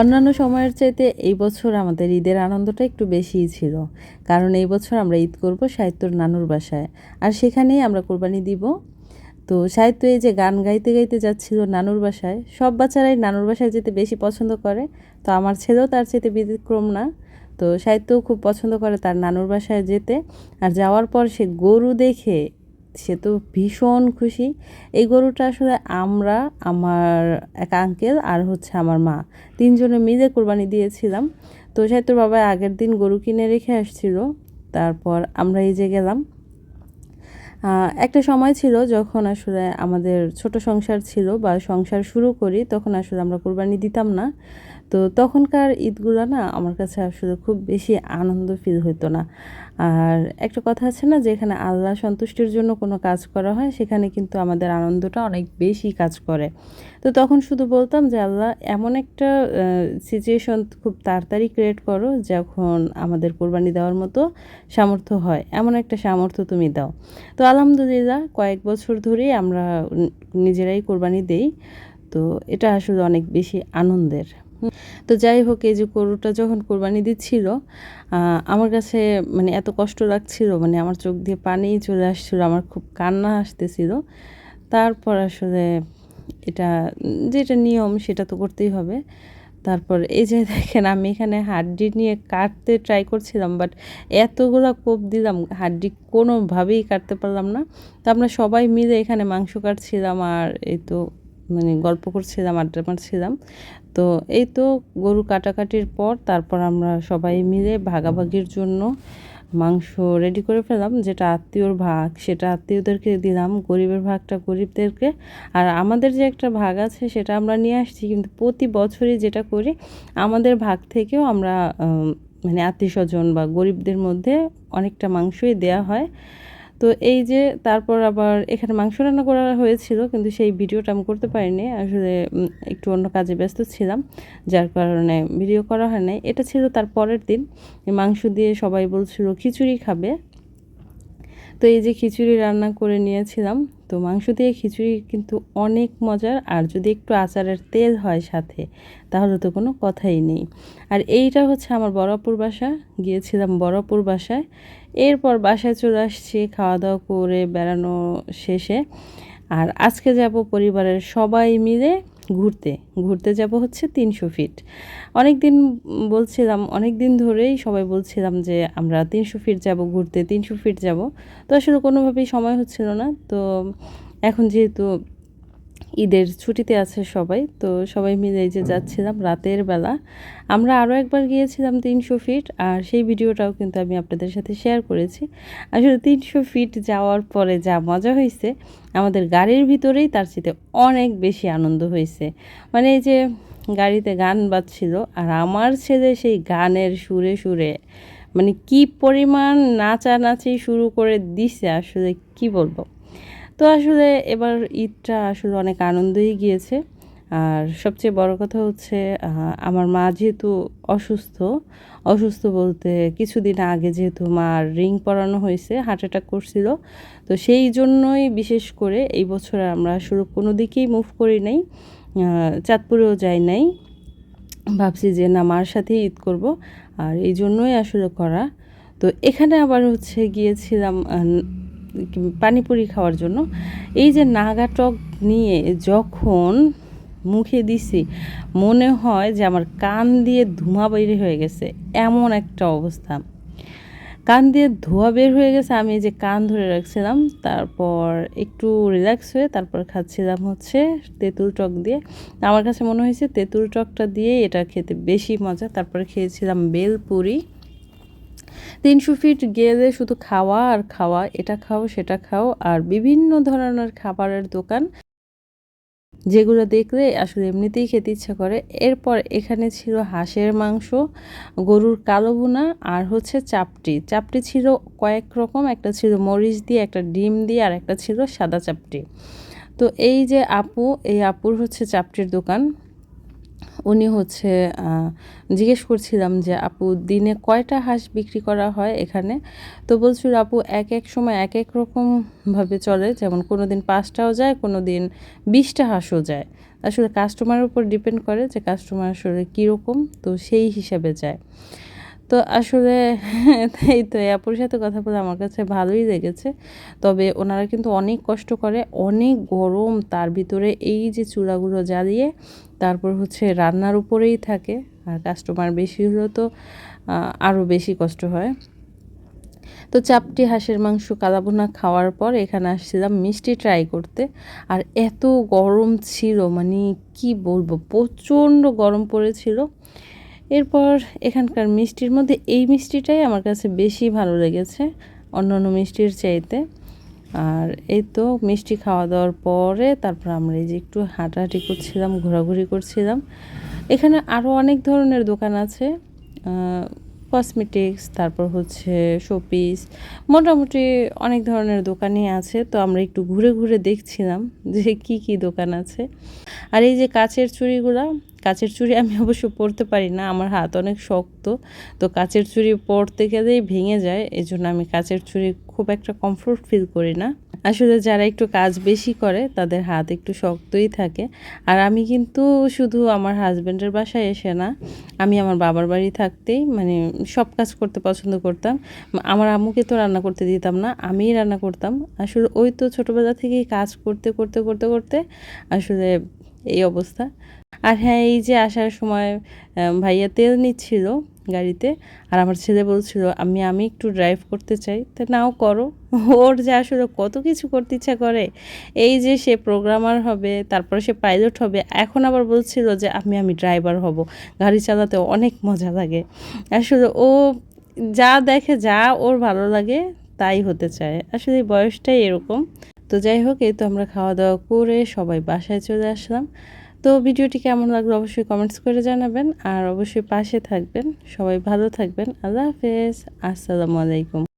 অন্যান্য সময়ের চাইতে এই বছর আমাদের ঈদের আনন্দটা একটু বেশিই ছিল। কারণ এই বছর আমরা ঈদ করব সাহিত্যর নানুর বাসায়। আর সেখানেই আমরা কোরবানি দিব। তো সাহিত্য এই যে গান গাইতে গাইতে যাচ্ছিল নানুর বাসায়, সব বাচ্চারাই নানুর বাসায় যেতে বেশি পছন্দ করে। তো আমার ছেলেও তার চাইতে ব্যতিক্রম না। তো সাহিত্যও খুব পছন্দ করে তার নানুর বাসায় যেতে। আর যাওয়ার পর সে গরু দেখে সে তো ভীষণ খুশি। এই গরুটা আসলে আমরা, আমার এক আঙ্কেল আর হচ্ছে আমার মা, তিনজনে মিলে কোরবানি দিয়েছিলাম। তো সাহিত্যর বাবা আগের দিন গরু কিনে রেখে আসছিল। তারপর আমরা এই যে গেলাম। একটা সময় ছিল যখন আসলে আমাদের ছোট সংসার ছিল বা সংসার শুরু করি, তখন আসলে আমরা কোরবানি দিতাম না। তো তখনকার ঈদগুলো না আমার কাছে আসলে খুব বেশি আনন্দ ফিল হতো না। আর একটা কথা আছে না, যেখানে আল্লাহ সন্তুষ্টির জন্য কোনো কাজ করা হয়, সেখানে কিন্তু আমাদের আনন্দটা অনেক বেশি কাজ করে। তো তখন শুধু বলতাম যে, আল্লাহ, এমন একটা সিচুয়েশন খুব তাড়াতাড়ি ক্রিয়েট করো যখন আমাদের কোরবানি দেওয়ার মতো সামর্থ্য হয়। এমন একটা সামর্থ্য তুমি দাও। তো আলহামদুলিল্লাহ, কয়েক বছর ধরেই আমরা নিজেরাই কোরবানি দেই। তো এটা আসলে অনেক বেশি আনন্দের। তো যাই হোক, এই যে গরুটা যখন কোরবানি দিচ্ছিল আমার কাছে মানে এত কষ্ট লাগছিল মানে আমার চোখ দিয়ে পানি চলে আসছিল, আমার খুব কান্না আসতেছিল। তারপর আসলে এটা, যেটা নিয়ম, সেটা তো করতেই হবে। তারপর এই যে দেখেন, আমি এখানে হাড্ডি নিয়ে কাটতে ট্রাই করছিলাম বাট এতগুলো কোপ দিলাম, হাড্ডি কোনোভাবেই কাটতে পারলাম না। তো আমরা সবাই মিলে এখানে মাংস কাটছিলাম, আর এই তো মানে গল্প করছিলাম, আড্ডা মারছিলাম। তো এই তো গরু কাটাকাটির পর তারপর আমরা সবাই মিলে ভাগাভাগির জন্য মাংস রেডি করে ফেলাম যেটা আত্মীয়র ভাগ, সেটা আত্মীয়দেরকে দিলাম, গরিবের ভাগটা গরিবদেরকে। আর আমাদের যে একটা ভাগ আছে সেটা আমরা নিয়ে আসছি, কিন্তু প্রতি বছরই যেটা করি, আমাদের ভাগ থেকেও আমরা মানে আত্মীয় স্বজন বা গরিবদের মধ্যে অনেকটা মাংসই দেয়া হয়। তো এই যে তারপর আবার এখানে মাংস রান্না করা হয়েছিল, কিন্তু সেই ভিডিওটা আমি করতে পারিনি। আসলে একটু অন্য কাজে ব্যস্ত ছিলাম, যার কারণে ভিডিও করা হয় নাই। এটা ছিল তার পরের দিন। মাংস দিয়ে সবাই বলছিল, খিচুড়ি খাবে? তো এই যে খিচুড়ি রান্না করে নিয়েছিলাম। তো মাংস দিয়ে খিচুড়ি কিন্তু অনেক মজার। আর যদি একটু আচারের তেল হয় সাথে, তাহলে তো কোনো কথাই নেই। আর এইটা হচ্ছে আমার বড়াপুর বাসা। গিয়েছিলাম বড়াপুর বাসায়। এরপর বাসায় চলে আসছি খাওয়া দাওয়া করে বেড়ানো শেষে। আর আজকে যাব পরিবারের সবাই মিলে ঘুরতে। ঘুরতে যাব হচ্ছে তিনশো ফিট অনেক দিন বলছিলাম অনেক দিন ধরেই সবাই বলছিলাম যে আমরা তিনশো ফিট যাব, ঘুরতে তিনশো ফিট যাব। তো আসলে কোনোভাবেই সময় হচ্ছিল না। তো এখন যেহেতু ঈদের ছুটিতে আছে সবাই তো সবাই মিলে এই যে যাচ্ছিলাম রাতের বেলা। আমরা আরও একবার গিয়েছিলাম তিনশো ফিট আর সেই ভিডিওটাও কিন্তু আমি আপনাদের সাথে শেয়ার করেছি। আসলে তিনশো ফিট যাওয়ার পরে যা মজা হয়েছে আমাদের গাড়ির ভিতরেই তার চেয়ে অনেক বেশি আনন্দ হয়েছে মানে এই যে গাড়িতে গান বাজছিল আর আমার ছেলে সেই গানের সুরে সুরে মানে কি পরিমাণ নাচানাচি শুরু করে দিছে আসলে কি বলব? তো আসলে এবার ঈদটা আসলে অনেক আনন্দই গিয়েছে। আর সবচেয়ে বড় কথা হচ্ছে আমার মা যেহেতু অসুস্থ অসুস্থ বলতে কিছুদিন আগে যেহেতু মার রিং পরানো হয়েছে হার্ট অ্যাটাক করছিল, তো সেই জন্যই বিশেষ করে এই বছর আমরা আসলে কোনো দিকেই মুভ করি নাই চাঁদপুরেও যাই নাই। ভাবছি যে না, মার সাথেই ঈদ করব, আর এই জন্যই আসলে করা। তো এখানে আবার হচ্ছে গিয়েছিলাম পানিপুরি খাওয়ার জন্য। এই যে নাগা টক নিয়ে যখন মুখে দিছি, মনে হয় যে আমার কান দিয়ে ধোঁয়া বের হয়ে গেছে। এমন একটা অবস্থা। কান দিয়ে ধোয়া বের হয়ে গেছে, আমি যে কান ধরে রাখছিলাম, তারপর একটু রিল্যাক্স হয়ে তারপর খাচ্ছিলাম হচ্ছে তেঁতুল টক দিয়ে। আমার কাছে মনে হয়েছে তেঁতুল টকটা দিয়ে এটা খেতে বেশি মজা। তারপরে খেয়েছিলাম বেলপুরি। তিনশো ফিট গেলে শুধু খাওয়া আর খাওয়া, এটা খাও, সেটা খাও, আর বিভিন্ন ধরনের খাবারের দোকান যেগুলো দেখলে আসলে এমনিতেই খেতে ইচ্ছা করে। এরপর এখানে ছিল হাঁসের মাংস, গরুর কালো ভুনা আর হচ্ছে চাপটি। চাপটি ছিল কয়েক রকম, একটা ছিল মরিচ দিয়ে, একটা ডিম দিয়ে, আর একটা ছিল সাদা চাপটি। তো এই যে আপু, এই আপুর হচ্ছে চাপটির দোকান। উনি হচ্ছে জিজ্ঞেস করছিলাম যে, আপু, দিনে কয়টা হাঁস বিক্রি করা হয় এখানে? তো বলছিল, আপু, এক এক সময় এক এক রকমভাবে চলে। যেমন কোনো দিন পাঁচটাও যায়, কোনো দিন বিশটা হাঁসও যায়। আসলে কাস্টমারের উপর ডিপেন্ড করে যে কাস্টমার আসলে কীরকম, তো সেই হিসাবে যায়। তো আসলে এই তো আপুর সাথে কথা বলে আমার কাছে ভালোই লেগেছে। তবে ওনারা কিন্তু অনেক কষ্ট করে, অনেক গরম তার ভিতরে এই যে চূড়াগুলো জ্বালিয়ে তারপর হচ্ছে রান্নার উপরেই থাকে আর কাস্টমার বেশি হলেও তো আরও বেশি কষ্ট হয়। তো চাপটি হাঁসের মাংস কালাবোনা খাওয়ার পর এখানে আসছিলাম মিষ্টি ট্রাই করতে। আর এত গরম ছিল মানে কি বলব, প্রচণ্ড গরম পড়েছিল। এরপর এখানকার মিষ্টির মধ্যে এই মিষ্টিটাই আমার কাছে বেশি ভালো লেগেছে অন্য অন্য মিষ্টির চাইতে। আর এই তো মিষ্টি খাওয়া দাওয়ার পরে তারপর আমরা এই যে একটু হাঁটাহাঁটি করছিলাম, ঘোরাঘুরি করছিলাম। এখানে আরও অনেক ধরনের দোকান আছে। কসমেটিক্স তারপর হচ্ছে শোপিস মোটামুটি অনেক ধরনের দোকানই আছে, তো আমরা একটু ঘুরে ঘুরে দেখছিলাম যে কি কি দোকান আছে। আর এই যে কাচের চুড়িগুলা, কাচের চুড়ি আমি অবশ্য পরতে পারি না, আমার হাত অনেক শক্ত, তো কাচের চুড়ি পরতে গেলেই ভেঙে যায় এই জন্য আমি কাচের চুড়ি খুব একটা কমফোর্ট ফিল করি না। আসলে যারা একটু কাজ বেশি করে, তাদের হাত একটু শক্তই থাকে। আর আমি কিন্তু শুধু আমার হাজব্যান্ডের বাসায় এসে না, আমি আমার বাবার বাড়ি থাকতেই মানে সব কাজ করতে পছন্দ করতাম। আমার আম্মুকে তো রান্না করতে দিতাম না, আমিই রান্না করতাম। আসলে ওই তো ছোটোবেলা থেকেই কাজ করতে করতে করতে করতে আসলে এই অবস্থা। আর হ্যাঁ এই যে আসার সময় ভাইয়া তেল নিচ্ছিল গাড়িতে আর আমার ছেলে বলছিল, আমি আমি একটু ড্রাইভ করতে চাই। তা নাও করো। ওর যে আসলে কত কিছু করতে ইচ্ছা করে। এই যে সে প্রোগ্রামার হবে, তারপরে সে পাইলট হবে, এখন আবার বলছিল যে, আমি আমি ড্রাইভার হব। গাড়ি চালাতে অনেক মজা লাগে। আসলে ও যা দেখে, যা ওর ভালো লাগে, তাই হতে চায়। আসলে বয়সটাই এরকম। তো যাই হোক, এই তো আমরা খাওয়া দাওয়া করে সবাই বাসায় চলে আসলাম। তো ভিডিওটি কেমন লাগল অবশ্যই কমেন্টস করে জানাবেন আর অবশ্যই পাশে থাকবেন। সবাই ভালো থাকবেন। আল্লাহ হাফেজ। আসসালামু আলাইকুম।